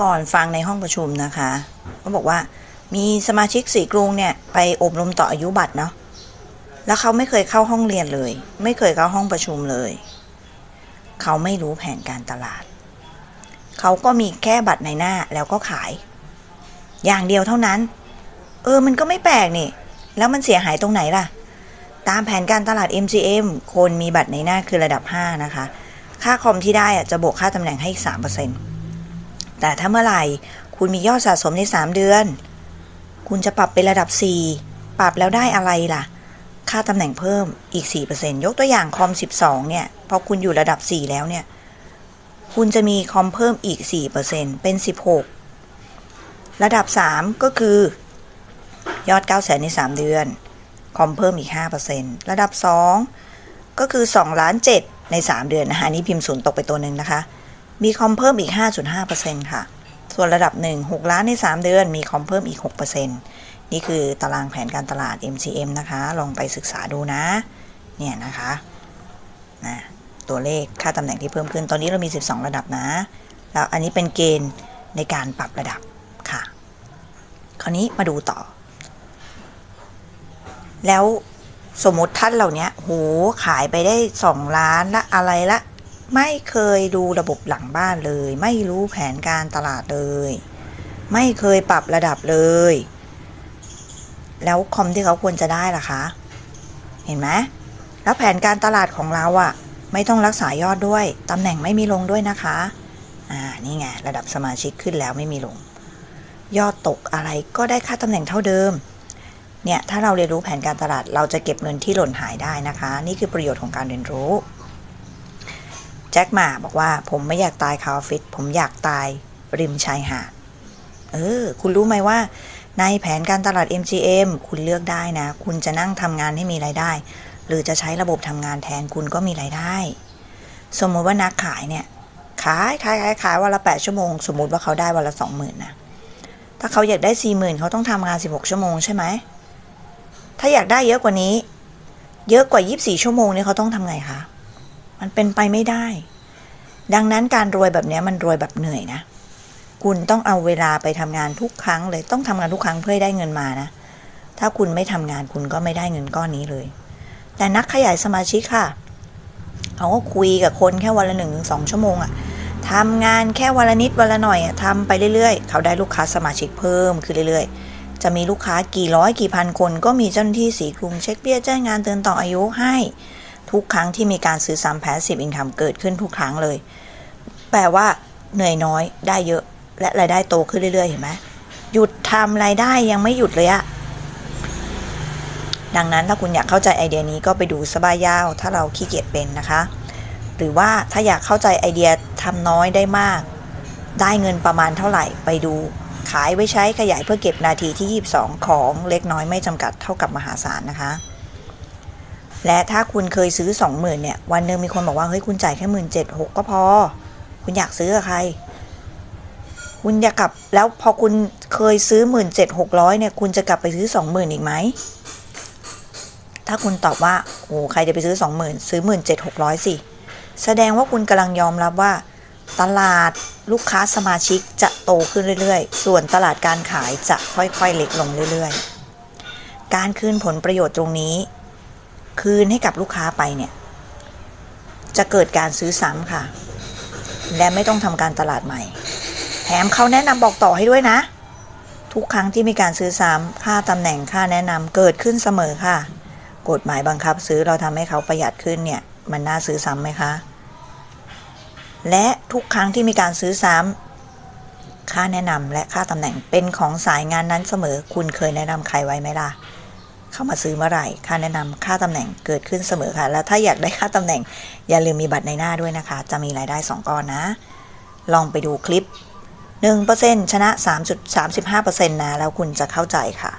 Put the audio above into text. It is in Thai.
ก่อนฟังในห้องประชุมนะคะเขาบอกว่ามีสมาชิกสีกรุงเนี่ยไปอบรมต่ออายุบัตรเนาะแล้วเขาไม่เคยเข้าห้องเรียนเลย ไม่เคยเข้าห้องประชุมเลย เขาไม่รู้แผนการตลาด เขาก็มีแค่บัตรในหน้าแล้วก็ขาย อย่างเดียวเท่านั้น เออมันก็ไม่แปลกนี่ แล้วมันเสียหายตรงไหนล่ะ ตามแผนการตลาด MGM คนมีบัตรในหน้าคือระดับ 5 นะคะ ค่าคอมที่ได้อะจะบวกค่าตำแหน่งให้อีก3% แต่ถ้าเมื่อไหร่ คุณมียอดสะสมใน 3 เดือน คุณจะปรับเป็นระดับ 4 ปรับแล้วได้อะไรล่ะ ค่าตำแหน่งเพิ่มอีก 4%ยกตัวอย่างคอม 12 เนี่ย พอคุณอยู่ระดับ 4 แล้วเนี่ย คุณจะมีคอมเพิ่มอีก 4%เป็น 16 ระดับ 3 ก็คือยอด 9 0 0 0 0ใน 3 เดือน คอมเพิ่มอีก 5%ระดับ 2 ก็คือ2ล้าน7ใน 3 เดือนนะคะอันนี้พิมพ์ศูนย์ตกไปตัวหนึ่งนะคะ มีคอมเพิ่มอีก 5.5%ค่ะ ส่วนระดับ 1 6 ล้านใน 3 เดือน มีคอมเพิ่มอีก 6%นี่คือตารางแผนการตลาด MCM นะคะ ลองไปศึกษาดูนะ เนี่ยนะคะนะตัวเลขค่าตำแหน่งที่เพิ่มขึ้น ตอนนี้เรามี 12 ระดับนะ แล้วอันนี้เป็นเกณฑ์ในการปรับระดับค่ะ คราวนี้มาดูต่อ แล้วสมมติท่านเหล่านี้โหขายไปได้สองล้านละอะไรละ ไม่เคยดูระบบหลังบ้านเลย ไม่รู้แผนการตลาดเลย ไม่เคยปรับระดับเลย แล้วคอมที่เขาควรจะได้ล่ะคะ เห็นไหมแล้วแผนการตลาดของเราอะ่ะ ไม่ต้องรักษายอดด้วยตำแหน่งไม่มีลงด้วยนะคะ อ่านี่ไงระดับสมาชิกขึ้นแล้วไม่มีลง ยอดตกอะไรก็ได้ค่าตำแหน่งเท่าเดิมเนี่ยถ้าเราเรียนรู้แผนการตลาดเราจะเก็บเงินที่หล่นหายได้นะคะ นี่คือประโยชน์ของการเรียนรู้ แจ็คหมาบอกว่า ผมไม่อยากตายคาออฟฟิศผมอยากตายริมชายหาด เออ คุณรู้ไหมว่า ในแผนการตลาด MGM คุณเลือกได้นะ คุณจะนั่งทำงานให้มีรายได้ หรือจะใช้ระบบทำงานแทนคุณก็มีรายได้ สมมติว่านักขายเนี่ยขายขายขายขายวันละ 8 ชั่วโมง สมมติว่าเขาได้วันละ20,000นะถ้าเขาอยากได้ 40,000เขาต้องทำงาน 16 ชั่วโมงใช่ไหมถ้าอยากได้เยอะกว่านี้ เยอะกว่า 24 ชั่วโมงเนี่ยเขาต้องทำไงคะ มันเป็นไปไม่ได้ ดังนั้นการรวยแบบนี้มันรวยแบบเหนื่อยนะ คุณต้องเอาเวลาไปทำงานทุกครั้งเลยต้องทำงานทุกครั้งเพื่อได้เงินมานะ ถ้าคุณไม่ทำงานคุณก็ไม่ได้เงินก้อนนี้เลย แต่นักขยายสมาชิกค่ะเขาก็คุยกับคนแค่วันละหนึ่งถึงสองชั่วโมงอะทำงานแค่วันละนิดวันละหน่อยอะทำไปเรื่อยๆ เขาได้ลูกค้าสมาชิกเพิ่มขึ้นเรื่อยๆ จะมีลูกค้ากี่ร้อยกี่พันคน ก็มีเจ้าหน้าที่สีกรุงเช็คเบี้ยแจ้งงานเตือนต่ออายุให้ ทุกครั้งที่มีการซื้อซ้ำแพสซีฟอินคัมเกิดขึ้นทุกครั้งเลย แปลว่าเหนื่อยน้อยได้เยอะ และรายได้โตขึ้นเรื่อยๆ เห็นไหมหยุดทำรายได้ยังไม่หยุดเลยอะดังนั้นถ้าคุณอยากเข้าใจไอเดียนี้ก็ไปดูสบายยาว ถ้าเราขี้เกียจเป็นนะคะ หรือว่าถ้าอยากเข้าใจไอเดียทำน้อยได้มาก ได้เงินประมาณเท่าไหร่ไปดูขายไว้ใช้ขยายเพื่อเก็บนาทีที่ 22 ของเล็กน้อยไม่จำกัดเท่ากับมหาศาลนะคะ และถ้าคุณเคยซื้อ 20,000เนี่ย วันหนึ่งมีคนบอกว่า เฮ้ย คุณจ่ายแค่หมื่นเจ็ดหกก็พอ คุณอยากซื้อกับใคร คุณอยากกลับแล้วพอคุณเคยซื้อหมื่นเจ็ดหกร้อยเนี่ย คุณจะกลับไปซื้อสองหมื่นอีกไหม ถ้าคุณตอบว่าโอ้ใครจะไปซื้อสองหมื่นซื้อหมื่นเจ็ดหกร้อยสิ แสดงว่าคุณกำลังยอมรับว่า ตลาดลูกค้าสมาชิกจะโตขึ้นเรื่อยๆ ส่วนตลาดการขายจะค่อยๆเล็กลงเรื่อยๆ การคืนผลประโยชน์ตรงนี้ คืนให้กับลูกค้าไปเนี่ย จะเกิดการซื้อซ้ำค่ะ และไม่ต้องทำการตลาดใหม่ แถมเขาแนะนำบอกต่อให้ด้วยนะ ทุกครั้งที่มีการซื้อซ้ำค่าตำแหน่งค่าแนะนำเกิดขึ้นเสมอค่ะ กฎหมายบังคับซื้อเราทำให้เขาประหยัดขึ้นเนี่ย มันน่าซื้อซ้ำไหมคะ และทุกครั้งที่มีการซื้อซ้ำค่าแนะนำและค่าตำแหน่งเป็นของสายงานนั้นเสมอ คุณเคยแนะนำใครไว้ไหมล่ะ เข้ามาซื้อเมื่อไหร่ค่าแนะนำค่าตำแหน่งเกิดขึ้นเสมอค่ะ แล้วถ้าอยากได้ค่าตำแหน่ง อย่าลืมมีบัตรในหน้าด้วยนะคะ จะมีรายได้ 2 ก้อนนะ ลองไปดูคลิป 1%ชนะ 3.35%นะ แล้วคุณจะเข้าใจค่ะ